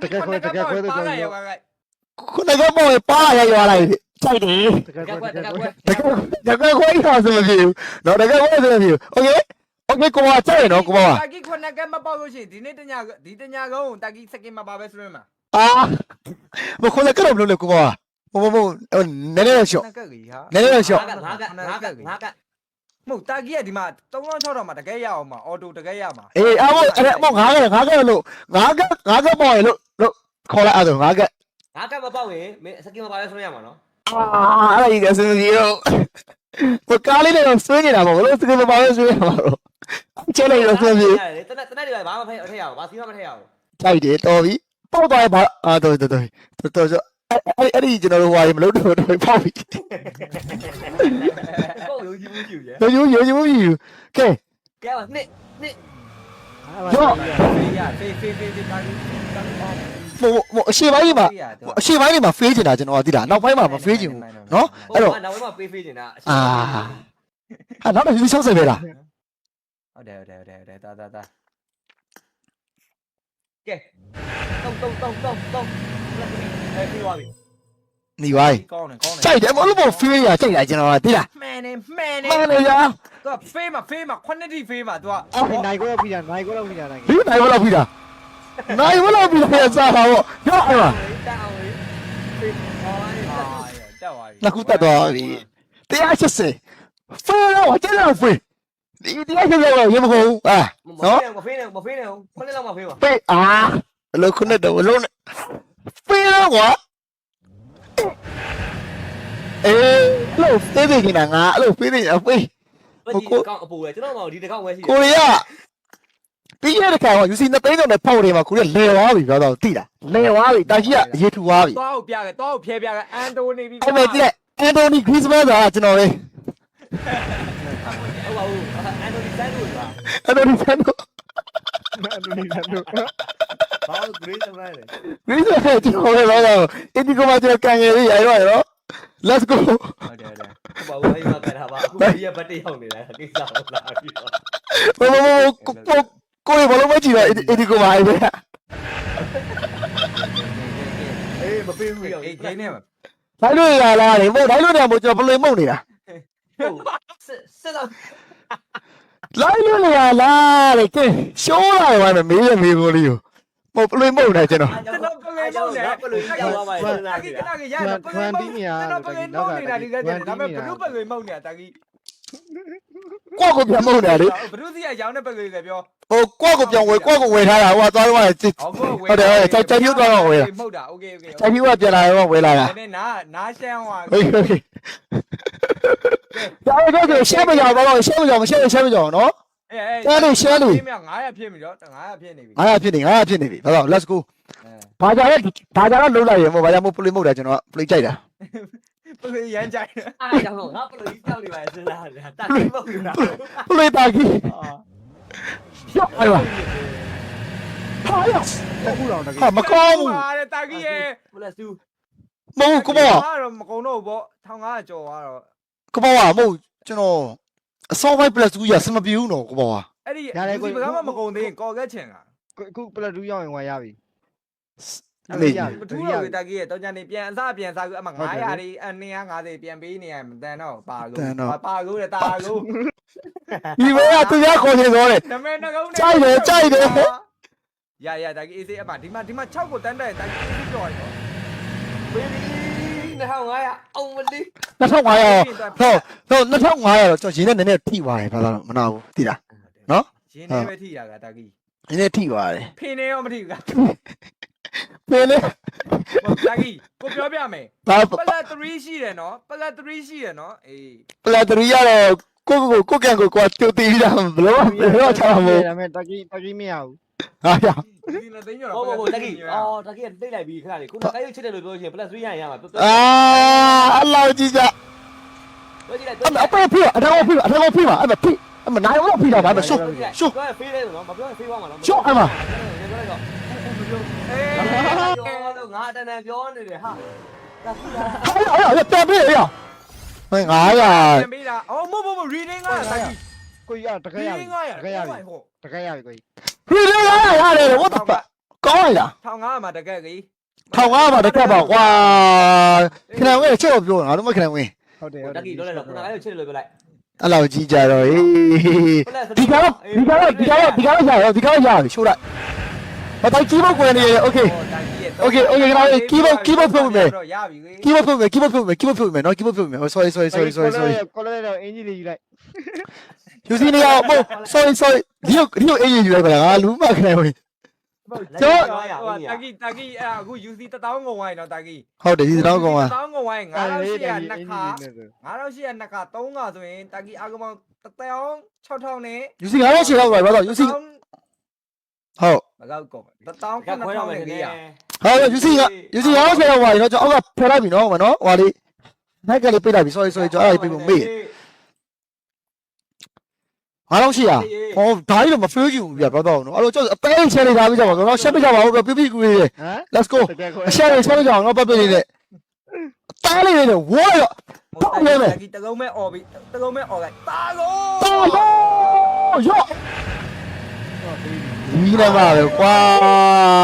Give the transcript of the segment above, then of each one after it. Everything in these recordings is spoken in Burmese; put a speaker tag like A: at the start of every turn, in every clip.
A: ကြီးခွန်းကပါပါရရောက
B: ခုနကမောပါရရွာလိုက်စိုက်တယ်
C: တကယ်ကွက်တကယ်ကွက်
B: တကယ်တကယ်ခွေးထားစမဖြစ်ဘူးနော်တကယ်ခွေးစမဖြစ်ဘူးโอเคโอเคကိုကစိုက်ရနော်ကိုက
A: တာကြီးခွန်းကမပေါ့လို့ရှိရင်ဒီနေ့တညဒီတညကုန်းတာကြီးစကင်မပါပဲဆိုရမှာ
B: အာမခုနကတော့ဘလို့လဲကိုကမမမနည်းနည်းရှော့
A: နကကြီးဟာ
B: နည်းနည်းရှော့
C: ငါကငါကငါကငါက
A: မဟုတ်တာကြီးကဒီမှာ3000 6000မှာတကယ်ရအောင်မှာအော်တိုတကယ်ရမှာ
B: အေးအမေအဲ့မောငါကငါကလို့ငါကငါကမောရလို့လို့ခေါ်လိုက်အဲ့ဒါငါက
C: ငါကမပေါ့ရင်မင်းစကင်မပါလဲဆိုရမှာနော်
B: အာအဲ့ဒီကစနေရောဘကားလေးနဲ့ဆွေးနေတာပေါ့ဘလို့စကေးပါလို့ဆွေးနေတာတော့ချဲလိုက်တော့ဆွေးပြီ
C: တနက်တနက်တွေဘာမှမဖဲထည့်ရအောင်ဘာစီမှမထည့်ရအောင်
B: ကြိုက်တယ်တော်ပြီပေါက်သွားရင်ဘာအာတော်တော်တော်တော်တော် အဲ့အဲ့ဒီကျွန်တော်တို့ဟွာရေမလို့တော့တော့ပေါက်ပြီ
C: ကိုယုံကြည်မှုရှိရဲ့
B: တို့ယူယူယူယူကဲ
C: ကဲပါနှစ်နှစ်
A: ဖေးရဖေးဖေးဖေးဖေးတာကြီးတာကြီးပေါ့
B: ဟိုဟိုအရှိပိုင်းမှာအရှိပိုင်းမှာဖေးချင်တာကျွန်တော်သိလားနောက်ပိုင်းမှာမဖေးချင်ဘူးနော်အဲ့တော့
C: နောက်ပိုင်းမှာပေးဖေးနေတာ
B: အာဟာနောက်တော့ယူရှောက်ဆက်ပဲလား
A: ဟုတ်တယ်ဟုတ်တယ်ဟုတ်တယ်ဟုတ်တယ်တာတာတာ
C: ကဲတုံတုံတုံတုံတုံလက်ပြီး အဲပြီးသွားပြီ
B: နေပါ
A: ကောင်းတယ်ကောင်းတယ်
B: ကြိုက်တယ်မလို့ဘောဖေးရကြိုက်တာကျွန်တော်သိလား
A: မှန်နေမှန်နေ
B: မှန်လေရာ
A: သူကဖေးမှာဖေးမှာခွန်းတိဖေးမှာသူက
D: နိုင်ကိုတော့ပြီးတာနိုင်ကိုတော့ပြီးတာနိုင်
B: ဒီနိုင်ဘလောက်ပြီလားနိုင်ဘလောက်ပြီလားစားတာပေါ့ရအဲ့ပါ
C: တောင်းပြီဖေးဟောရ
A: အာတက်သွားပြီ
B: နှစ်ခုတက်သွားပြီ180ဖေးတော့ကျတော့ဖေးဒီ180တော့ရေမကုန်ဘူးအာ
C: မ
B: နော်
C: ဖေးနဲ့မဖေးနဲ့မဖေးနဲ့ခဏလောက်မဖေးပါ
B: ဖေးအာဘလို့ခုနဲ့တော့ဘလို့ ဖေးတော့ကွာအေးလို့ဖေးနေနေတာငါအဲ့လိုဖေးနေတာဖေး
C: ဘယ်ဒီကောင်အပူလဲကျွန်တော်မှဒီတကောင်ဝဲရှိတယ်
B: ကိုရီးယားပြီးရတဲ့ခါကယူစီနှစ်သိန်းကျော်နဲ့ဖောက်တယ်မှာကိုရီးယားလဲသွားပြီပြောတော့သိလားလဲသွားပြီတာကြီးကအရေးထူသွားပြီ
A: သွားကိုပြခဲ့သွားကိုဖျဲပြခဲ့အန်တိုနီပြီး
B: အဲ့မဲ့ကြည့်အန်တိုနီဂရစ်မတ်ကကျွန်တော်ပဲ
C: ဟုတ်ပါဘူးအန်တိုနီဆန်တို့က
B: အန်တိုနီဆန်တို့
D: အတူနေတယ်တို့
C: ဘာလို့ great စမ်းလဲ
B: ဂရစ်မတ်ကျွန်တော်ပဲတော့အင်ဒီကိုမကျွန်တော်ကန်ရည်ရရောရော let's go
A: ဟုတ်တယ်ဟုတ်တယ်
C: ဟုတ်ပါဘူးအဲ့မှာကတာပါအခုဒီကဘတ်တေးရောက်နေတာကိစ္စဟုတ်လားပြီးတော့
B: ဘောဘောကိုကိုဘလုံးမကြည့်တော့အင်ဒီကိုမအိုင်ပဲ
C: အေးမပေးဘူးရောက်
A: အေးဂျင်းနေမှာ
B: လိုက်လို့ရလားလေမို့လိုက်လို့နေမို့ကျွန်တော်ပလွေမုံနေတာ
C: ဟုတ်စစ်စစ်တော့
B: လိုက်လို့ရလားလေကဲရှိုးလာရောမမေးရမေးကိုလေးကို မဟုတ်ပလွေမဟုတ်နဲ့ကျွန်တော်
A: ကျွန်တော်ပလွေမဟုတ်နဲ့
C: ပလွေရောက်သွားပါရဲ့စဉ်းစား
A: ကြ
C: ည့်တာ
A: ကရရပလွေမဟုတ်နေကျွန်တော်ပလွေမဟုတ်နေတာဒီကတည်းကဒါပေမဲ့ဘလူးပလွေမဟုတ်နေတာတာကြီး
B: ကွက်ကိုပြန်မဟုတ်နဲ့လေ
A: ဘလူးစီကရောင်းတဲ့ပလွေလေပြော
B: ဟိုကွက်ကိုပြန်ဝယ်ကွက်ကိုဝယ်ထားတာဟိုကသွားတော့
A: ဟု
B: တ်တယ်ဟုတ်တယ်စိုက်ပြူသွားတော့ဝယ်တာ
A: မဟုတ်တာโอเคโอเค
B: စိုက်ပြူကပြန်လာတော့ဝယ်လာတာ
A: နည်းနာနားရှမ်းဟွာ
B: ဟုတ်ဟုတ်ဒါတော့ရှမ်းမကြောင်တော့ရှမ်းမကြောင်ရှမ်းရှမ်းမကြောင်နော်
A: အေးအေး
B: ရှမ်းလေးရှမ်းလေး
A: 900ဖြစ်ပြီတော့900ဖြစ်နေပြီ
B: 900ဖြစ်နေ900ဖြစ်နေပြီဘာလို့ let's go ဘာကြလဲဘာကြတော့လုံးလိုက်ရေမို့ဘာကြမို့ play မဟုတ်တာကျွန်တော် play ကြိုက်တာ
A: ပလေရမ်းကြိုက်တယ်
C: အားကြောင့်ငါပလူကြောက်နေပါရဲ့စဉ်းစားတာတာကိမဟုတ်ဘူးလား
B: play တာကြီး
A: အာ
B: ရှော့အဲ့ပါဟာရ
D: အခုတော့တကယ်
B: ဟာမကောင်းဘူး
A: ဟာတာကြီးရဲ့
C: ပလက်စု
B: မဟုတ်ကမော
A: တော့မကုံတော့ဘော1500ကျော်သွားတော့
B: ကမောကမဟုတ်ကျွန်တော် အစောပိုင်း plus 2ရစမပြေဘူးနော်ကမောက
A: အဲ့ဒီဒီဘကမှမကုံသေးရင်ကော်ကက်ချင်က
D: အခုပလက်တူးရောက်ရင်ဝယ်ရပြီ
B: အမေ
A: ပထူတော့တာကြီးရဲ့တော့ညနေပြန်အစပြန်စားကူအမ900တွေအ250ပြန်ပေးနေရမတန်တော့ပါကူပါကူတဲ့တာကူ
B: ဒီဘက်ကသူရခေါ်နေတော့တယ်
A: နမဲနှကုန်းရရတာကြီးအေးစေးအမဒီမှာဒီမှာ6ကိုတန်းတဲ့တာကြီးအေးကျော်ရော
C: ပေးပြီး 2500အောင်မလေး
B: 2500ဟုတ်ဟုတ်2500တော့ကျွန်တော်ရင်းနဲ့နည်းနည်းထိသွားတယ်ဘာလို့မနာဘူးသိလား
A: ရင်းနေပဲထိရကတာကြီး
B: နည်းနည်းထိသွားတယ်
A: ဖင်းနေရောမထိဘူးက
B: ပင်လေ
A: တာကြီးကိုပြောပြမယ်
B: ဘာ
A: ပလက်3ရှိတယ်နော်ပလက်3ရှိတယ်နော်အေး
B: ပလာတရီရတော့ကိုကိုကိုကန်ကိုကိုကြိုတီးတာဘလို့ဘလို့ချာမို့
D: ဒါပေမဲ့တကီတကီမရဘူး
B: ဟာရ
A: ဒီနေ့သိန်းကျော်
C: ဟုတ်
A: တော့
C: ဟုတ်တကီအော်တကီတိတ်လိုက်ပြီခဏလေးခုနကကိုချစ်တယ်လို့ပြောရှင်ပလက်3ရရင်ရမှာပြော
B: အာအလောင်းကြီးကြ
C: ပြောကြည့်လိုက်
B: အမအဖေဖေအထောက်ဖေအထောက်ဖေပါအမဖေအမနိုင်တော့ဖေတာပါမရှုပ်ရှုပ်
C: ပြောဖေးတယ်နော်မပြောဖေးပါမှာနော်
B: ရှုပ်အမ
C: ပြောလိုက်တော့
A: အေး
C: ပြောငါတန်တန်ပြောနေတယ်ဟာဒါခုလား
B: ဟာရပြန်ပြေးရဟဲ့900
A: ပြန်ပေးတာအော်မဟုတ်မဟုတ် reading ကတာကြီး
D: ကိုကြီးကတကယ်ရပြီ
A: reading ကရ
D: တကယ်ရပြီ
A: ဟုတ်
D: တကယ်ရပြီကိုကြီး
B: ပြေးလာရတယ် what the fuck ကောင်းလား
A: 1500မှာတကက်ကြီး
B: 1500မှာတကက်ပါကွာခဏဝင်ချက်တော့ပြောတာတော့မခဏဝင်
D: ဟုတ်တယ်ဟု
C: တ်တယ်တကက်ကြီးလောလိုက်တော့ခုနကလည်းချက်လို့ပြောလိုက်
B: အဲ့လောက်ကြီးကြတော့ဟေးဒီကတော့ဒီကတော့ဒီကတော့ဒီကတော့ရရောဒီကတော့ရရောရှိုးလိုက်ဘာတိုက်ကီးဘုတ်ဝင်နေရ okay okay okay ကျွန်တော်ကီးဘုတ်ကီးဘု
A: တ်ဖုတ်မယ်
B: ကီးဘုတ်ဖုတ်မယ်ကီးဘုတ်ဖုတ်မယ်ကီးဘုတ်ဖုတ်မယ်နော်ကီးဘုတ်ဖုတ်မယ် sorry sorry sorry sorry sorry
D: ကိုလိုရတော့အင်ဂျီလေးယူလိုက်
B: ယူစီနေရအောင်ပို့ sorry sorry ဒီကိုဒီကိုအေးရယူလိုက်ပါလားငါလူမခဏဝင်
A: ကျွန်တော်တာကီတာကီအဲ့အခု UC 1000ကုန်ဝိုင်းနော်တာကီ
B: ဟုတ်တယ်ဒီတောင်းကောင်က
A: 1000ကုန်ဝိုင်း9800နှစ်ခါ9800နှစ်ခါ3ခါဆိုရင်တာကီအကမောင်1000 6000နဲ့
B: ယူစီ9000ရှေ့လောက်ပါဘာလို့ယူစီဟုတ်
A: မကောက်ကုန်1000 9000နဲ့
C: လေးရ
B: ဟုတ်တယ်ယူစီကယူစီ9000လောက်ပါနော်ကျွန်တော်အောက်ကဖယ်လိုက်ပြီနော်ဟိုမှာနော်ဟိုလေး night ကလေးပြေးလိုက်ပြီ sorry sorry ကျွန်တော်အဲ့ဒါပြေးဖို့မေ့တယ် 9800ဟောဒါကြီးတော့မဖေးကြည့်ဘူးဗျာတော့တော့နော်အဲ့လိုကျအပဲချဲလေးထားပြီးကြပါတော့ရှက်ပြကြပါဦးပြပြကူလေး Let's go အရှက်လေးရှက်ပြကြအောင်နော်ပပလေးနဲ့အသားလေးနဲ့ဝေါ်ရော
A: ပေါ့လဲမယ်တလုံးမဲ့អော်ပြီးတလုံးမဲ့អော်လိုက်တာကို
B: တာကိုရော့ဒီနမပဲကွာ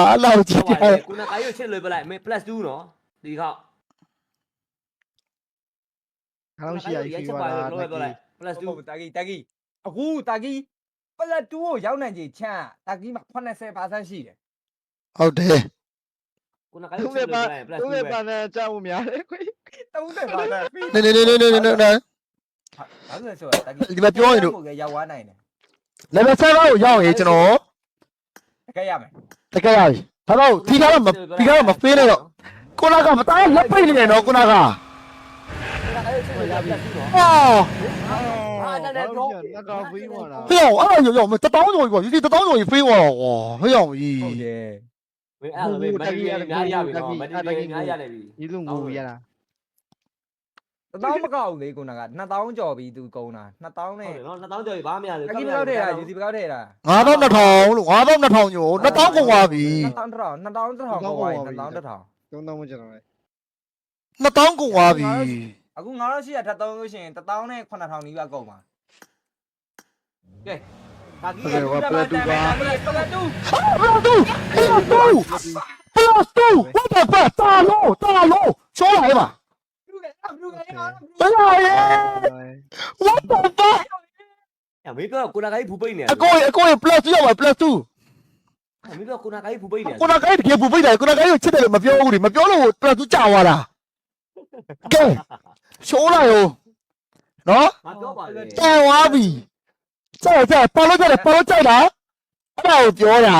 B: အဲ့လောက်ကြည့်တယ်
C: ကုနာကာယိုချက်လွယ်ပလိုက်မင်း plus 2နော်ဒီခေါက်
D: ခါလောက်ရှိရပြီ
C: ပါလား plus 2
A: တာဂီတာဂီ အခုတကီပလက်တူကိုရောက်နိုင်ကြချမ်းတကီမှာ80%ရှိတယ်
B: ဟုတ်တယ်
C: ခုနကလေး
D: သူ့
C: ချစ်
D: ရဲ့
C: တယ်
D: ပါ
C: လို့ပြောလိုက် plus 2
D: သူ့ရဲ့
C: ပဲ
D: ပါနဲ့ကြောက်မှုများတယ်ခွေ
A: 30ပါလားပြီး
B: နေနေနေနေနေနေနေ
A: ဘာလို့လဲဆိုတော့တကီရောက်သွားနိုင်တယ်
B: level 7ကိုရောက်ရင်ကျွန်တော်
A: တကယ်ရမယ်
B: တကယ်ရပြီဒါတော့ဒီကတော့မဒီကတော့မပေးနဲ့တော့ကိုနာကမတားလက်ပိတ်နေတယ်နော်ကိုနာက
C: ခုနကလေးချစ်တယ်လို့ပြော plus 2နော်
B: အော်
D: အာနည်းတော့ငါတော့ပြီးသွားတာ
B: ဟေ့အောင်အဲ့လိုရောမတတောင်းကျော်ကြီးပေါ့ယူစီတတောင်းကျော်ကြီးဖေးသွားတော့ကွာဟေ့အောင်ကြီး
A: ဟုတ်တယ်
C: မင်းအဲ့လိုပဲမတီးရများရပြီနော်မတီးရများရတယ်ပြီ
D: ဒီလိုငိုရတာ
A: 1000မကောက်ဘူးလေခုနက2000ကျော်ပြီးသူကုန်တာ2000
C: ဟုတ်
A: နဲ့
C: တယ်နော်2000ကျော်ပြီဘာမှမရဘူး
A: တကီဘယ်လောက်ထည့်တာယူစီဘယ်လောက်ထည့်တာ
B: 9200လို့9200ကျော်2000ကုန်သွားပြီ
A: 2000 1000 2000 1000ကုန်သွားပြီ2000 1000
D: တုံးတော့မကျွန်တော်လေ
B: 2000ကုန်သွားပြီ
A: အခု9000ရှိရထပ်သုံးလို့ရှိရင်1000နဲ့9000နီးပါကုန်ပါ
C: ဒါကြီး
D: ဟုတ်ကဲ့ပါပလက်တူပါ
A: ပလက်ပလက်တူ
B: plus 2 plus 2 what the fuck တာလို့တာလို့ချောလိုက်ပါ
A: လူကလူကရ
B: ဘယ်လာရဲ what the fuck
C: မင်းပြောခုနကလေးဖူပိတ်နေ
B: အကိုအကို plus ရောက်ပါ plus 2
C: မင်းပြောခုနကလေးဖူပိတ်နေ
B: ကိုနာကိုင်းတကယ်ပူပိတ်တယ်ကိုနာကိုင်းကိုချစ်တယ်လို့မပြောဘူးလေမပြောလို့ plus 2ကြာသွားတာကဲ ရှိုးလိုက်ရောနော်
C: ငါပြောပါလေ
B: တန်သွားပြီကြက်ကြက်ပေါ်လို့ကြတယ်ပေါ်လို့ကြိုက်တာအဲ့ဒါကိုပြောတာ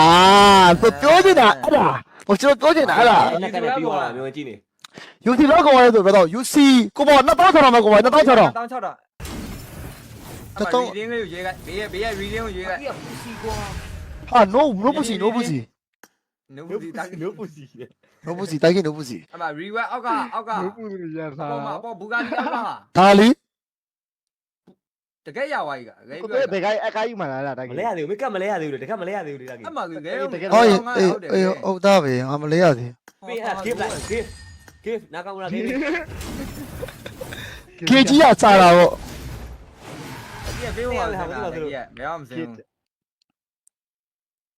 B: သူပြောနေတာအဲ့ဒါဟိုကျွန်တော်ပြောနေတာအဲ့ဒါ
C: အဲ့ကလည်းပြီးသွားတာမျိုးကြည့်နေ
B: UC တော့ကောရဲဆိုပြတော့ UC ကိုပေါ်2000ကျော်တော့မကိုပေါ်2000ကျော်တော့
A: 1000 6000အမ reading လေးကိုရေးလိုက်ဘေးရဲ့ဘေးရဲ့ reading ကိုရေးလိုက်
C: ဒီကပူစီကွာ
B: ဟာ no no ပူစီ no ပူစီ
A: နုပူစီတာ
C: မျိုးပူစီ
B: no ပူစီတိုင်းက no ပူစီ
A: အမ reward အောက်ကအောက်က
D: ဘူးဘူးရတာ
A: ပေါ်မှာပေါ်ဘူဂါတီအောက်က
B: ဒါလီ
A: တကယ်ရသွားကြီးကဂိမ်း
D: ကို
A: ပြော
D: ဘယ်ကိုင်အကိုင်မှလာတာတ
C: မ
D: ကယ်
C: လဲရသေးဘူးမကမလဲရသေးဘူးလေတကမလဲရသေးဘူးလေတက
A: အမကဂိမ်း
B: ဟောအေးအေးဟုတ်သားပဲငါမလေးရသေး
C: ပေးအဲ့ give လိုက် give give နာကောင်လာ give
B: ကေကြီးကစားတာပေါ့
A: ဒီဘေးပေါ်မှာတကယ်ဘယ်အောင်မစင်း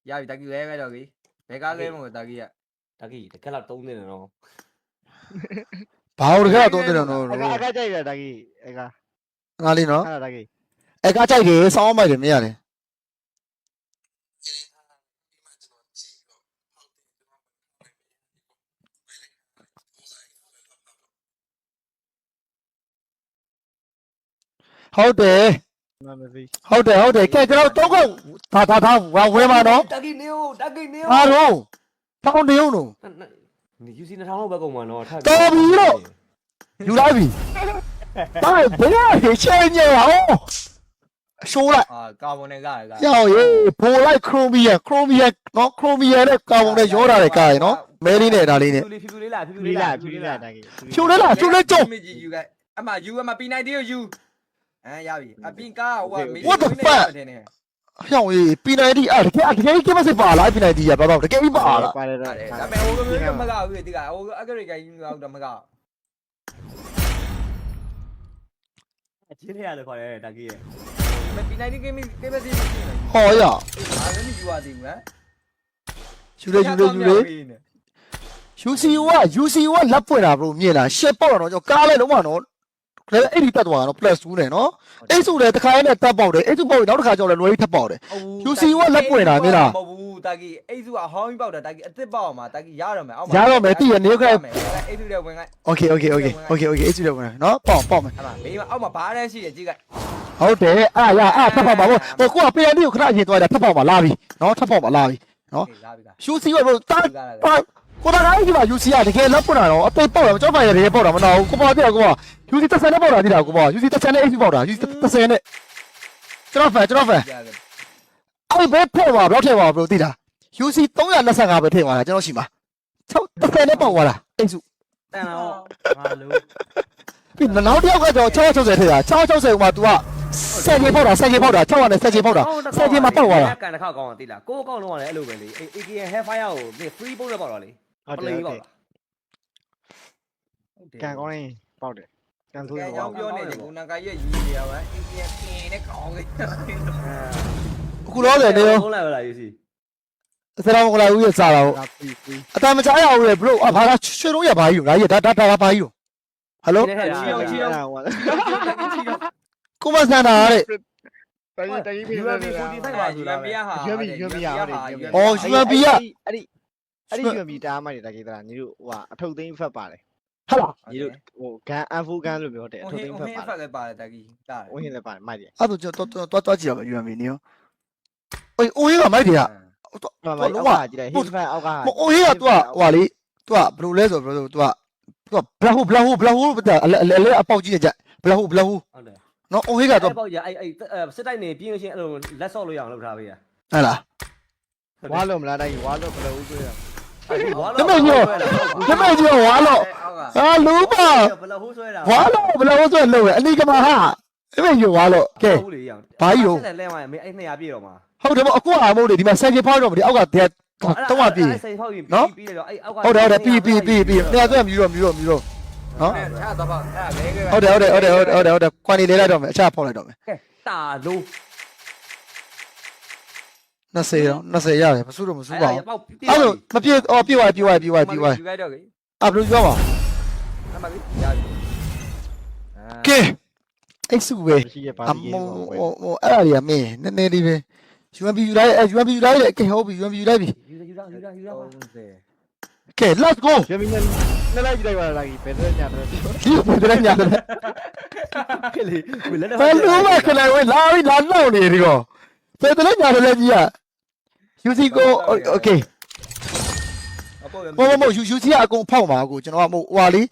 A: ရပြီတကယ်လဲခဲ့တော့ကြီးဘယ်ကားလဲမလို့တကယ်
C: တကီတကက်လောက်တုံးနေတယ်နော်
B: ဘာလို့တကယ်တော့တယ်နော်
D: အကအကကြိုက်ရတာကြီးအက
B: ငါလေးနော်
D: အဲ့ဒါကြီး
B: အဲကကြိုက်တယ်စောင်းမိုက်တယ်မရတယ်ဟုတ်တယ်
D: မမသိ
B: ဟုတ်တယ်ဟုတ်တယ်ကဲကျွန်တော်တော့ကောဒါဒါဒါဝဝဲမှာနော်
C: တကီနေတကီနေ
B: ဟာတော့ တောင်းနေအောင်နော်
C: နေယူစီ2000လောက်ပဲကုန်မှာနော်
B: ယူလိုက်ပြီဒါဘယ်ရချေညောရှိုးလိုက်
A: အာကာဗွန်နဲ့ကရက
B: ကြောက်ရေဖိုလိုက်ခရိုမီယာခရိုမီယာနော်ခရိုမီယာနဲ့ကာဗွန်နဲ့ရောတာလေကာရနော်မဲလေးနဲ့ဒါလေးနဲ့
C: ဖြူလေးဖြူလေးလားဖြူ
D: ဖြူ
C: လေး
D: လာ
C: လား
D: ဖြူလာတကယ်
B: ဖြိုလဲလားဖြိုလဲကြုံ
A: မကြီးယူကအမယူအမ P90 ကိုယူအဲရပြီအပင်ကားဟိုကမေး
B: ဟောင်းရေပီနိုင်ဒီအဲ့တကယ်တကယ်ကိမစစ်ပါလားပီနိုင်ဒီရဘာတော့တကယ်ပြီးပါလား
D: ပါတယ်တော့
A: ဒါပေမဲ့ဟိုကမကောက်ဘူးဒီကဟိုအဂရိကယူတော့မကောက်
C: ချင်းရရတယ်ခေါ်တယ်တကီရဲ့
A: မ P90 ကိမကိမစီမရှိဘူး
B: ဟောရ
A: အားလည်းမယူရသေးဘူးဟမ်
B: ယူလေယူလေယူလေ UCU က UCU ကလက်ပွင့်တာဘလို့မြင်လားရှက်ပေါက်တာတော့ကျွန်တော်ကားလဲလုံးဝတော့ လည်းအဲ့ဒီတက်သွားတာနော် plus 2နဲ့နော်အဲ့ဆိုလည်းတစ်ခါနဲ့တက်ပေါက်တယ်အဲ့ဆိုပေါက်ရင်နောက်တစ်ခါကျတော့လည်းလွယ်ပြီးထပ်ပေါက်တယ် UCU ကလက်ပွင့်တာမင်းလား
A: မဟုတ်ဘူးတာကြီးအိစုကအဟောင်းကြီးပေါက်တာတာကြီးအစ်စ်ပေါက်အောင်မှာတာကြီးရတော့မယ်အောက်
B: ရတော့မယ်သိရနေခဲ့
A: အိစုတဲ့ဝင်က
B: Okay okay okay okay okay အဲ့ဆိုလည်းဝင်နော်ပေါက်ပေါက်မယ်
A: အဲ့မှာဘေးမှာအောက်မှာဘားတန်းရှိတယ်ကြည့်က
B: ဟုတ်တယ်အဲ့ရအဲ့ထပ်ပေါက်ပါဘောဟိုကိုက PND ကိုခဏရင်သွားတာထပ်ပေါက်ပါလာပြီနော်ထပ်ပေါက်ပါလာပြီနော်
A: လာပြီက
B: UCU ကဘလို့တာပါ ကိုတာကိုကြီးပါ UC ကတကယ်လက်ပွင့်တာတော့အသိပေါက်တယ်ကျွန်တော်ပါရတကယ်ပေါက်တာမနာဘူးကိုပါတဲ့ကိုက UC တက်ဆန်နဲ့ပေါက်တာတိတာကိုပါ UC တက်ဆန်နဲ့ AC ပေါက်တာ UC တက်ဆန်နဲ့ကျွန်တော်ဖန်ကျွန်တော်ဖန်
A: ရတယ်
B: အဲ့ဘယ်ဖဲ့သွားဘယ်တော့ထည့်သွားဘယ်လိုသိလား UC 325ပဲထည့်သွားတာကျွန်တော်ရှိမှာ6တစ်ဆယ်နဲ့ပေါက်သွားတာအိမ်စု
C: တန်တော့ငါလို့
B: ပြီးနောက်တစ်ယောက်ကကျွန်တော်660ထည့်တာ660မှာ तू ကဆယ်ကြီးပေါက်တာဆယ်ကြီးပေါက်တာ600နဲ့ဆယ်ကြီးပေါက်တာဆယ်ကြီးမှာပေါက်သွားတာ
C: ကန်တစ်ခါကောင်းအောင်တိလားကိုကောင်းလုံးကလည်းအဲ့လိုပဲလေ AKN Hellfire ကိုဒီ free ပုံးနဲ့ပေါက်တော့လေ
D: ဟုတ်တယ်ဟုတ်တယ်ကန်ကောင်းရင်ပေါက်တယ်ကန်ဆိုး
A: ကဲ
D: ရင်
A: ကြော
D: ပေါက်
A: င်းပြောနေတယ်ကုနာကရဲ့ရီနေရပါအင်းကြီးကင်းနဲ့ကောင်းလေး
B: အခုလောတယ်နေရော
C: လုံးလိုက်ပါလား UC
B: ဆရာမကလာဦးရစားတာဟုတ်
D: ဒါဖီဖီ
B: အတမချရအောင်လေ bro အဘာသာရွှေလုံးရပါကြီးလားဒါဒါဒါဒါဘာကြီးဟယ်လို
C: ဒီနေ့ဟဲ့ချီအောင်ချီအောင်
D: ဟို
B: ကိုမဆန်တာတဲ့
D: တိုင်းတိုင်းပြီး
C: UMP 45ပါဆိုလား
A: မရဟာ
D: ရွက်ပြီးရွက်ပြီးရတယ်
B: အော် UMP က
D: အဲ့ဒီ အဲ့ဒီ UMB တားမိုက်နေတာကိစ္စလားညီတို့ဟိုဟာအထုပ်သိမ်းဖက်ပါတယ်
B: ဟုတ်လား
D: ညီတို့ဟိုဂန် F4 ဂန်လို့ပြောတယ်အထုပ်သိမ်းဖက်
A: ပါတ
D: ယ်
A: ဖက်လည်းပါတယ်တကီတား
D: ဝင်းလည်းပါတယ်မိုက်တယ်
B: အဲ့တော့ကျွန်တော်တော့တော့တော့ကြည့်ရမယ် UMB နေရောအေးအိုးရေးကမိုက်တယ်က
D: တော့တော့လောကကြည့်လိုက်ဟိုဖက်အောက်က
B: အိုးရေးကသူကဟိုလေသူကဘယ်လိုလဲဆိုတော့သူကသူကဘလဟိုဘလဟိုဘလဟိုအလဲအလဲအပေါက်ကြီးနေကြဘလဟိုဘလဟို
C: ဟုတ်တယ်
B: နော်အိုးဟေးကတော့
C: ပေါ့ကြာအဲ့အဲ့စစ်တိုက်နေပြင်းလို့ရှိရင်အဲ့လိုလက်ဆော့လို့ရအောင်လုပ်ထားပေးရ
B: ဟဲ့လား
D: ဝါလို့မလားတိုက်ဝါလို့ဘယ်လိုဥစွဲရ
B: ညမေကြီးဝါလို့
A: အောက်က
B: ဟာလူပါ
C: ဘယ်လိုဟိုးဆွဲတာ
B: ဝါလို့ဘလောက်ဆိုလို့အနိကမဟာညမေကြီးဝါလို့ကဲ
C: ဟုတ်လေရအောင်
B: ဘာကြီးတော့
C: ဆက်လဲဝိုင်းမင်းအဲ့200ပြည့်တော့မှာ
B: ဟုတ်တယ်ပေါ့အခုအာမဟုတ်လေဒီမှာဆယ်ချဖောက်တော့မဒီအောက်ကတည်းတော့မှပြေး
C: စိတ်ဖောက်ရင်ပြီးတယ်အဲ့အောက်က
B: ဟုတ်တယ်ဟုတ်တယ်ပြီးပြီးပြီးပြီးနေရာသွဲမြူတော့မြူတော့မြူတော့နော်
A: ချာတော့ပါအဲ့ဒါလဲခဲ့
B: ဟုတ်တယ်ဟုတ်တယ်ဟုတ်တယ်ဟုတ်တယ်ဟုတ်တယ်ခွန်နေလေးလိုက်တော့မယ်အချဖောက်လိုက်တော့မယ်
C: ကဲတာလို့
B: 20တော့20ရတယ်မစုတော့မစုပါဘူး
C: ပေါက်
B: အဲ့လိုမပြေအော်ပြေသွားပြေသွားပြေသွားပြေသွား
A: ယူလိုက်တော့ကေ
B: အဘလို့ပြောပါ
A: အမှန်ကြီးရပြီ
B: ကဲအဲ့စုပဲ
D: ရှိရပါ
B: အ
D: ဒီ
B: မေဟိုဟိုအဲ့ဒါတွေကမင်းနည်းနည်းလေးပဲ UMP ယူလိုက်အဲ UMP ယူလိုက်လေကဲဟုတ်ပြီ UMP ယူလိုက်ပြီ
C: ယူယူယူယူယူ
B: ကဲ let's go
D: ရမင်းနဲ့လိုက်ကြည့်လိုက်ပါလားဘယ်တော့ညာတော့
B: ဒီဘယ်နဲ့ညာတယ်
C: ကလေးဝလက်
B: ဘယ်လိုမှခလိုက်ဝဲလာပြီးလာလောက်နေဒီကောဘယ်နဲ့ညာတယ်လဲကြီးอ่ะ UC go okay
A: အပေါ်
B: မမမ UC ကအကုန်ဖောက်ပါကိုကျွန်တော်ကမဟုတ်ဟွာလေး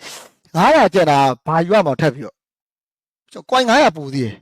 B: 900ကျန်တာဘာယူရမှာထပ်ပြီးတော့ကျွန်တော် coin 900ပူသေးတယ်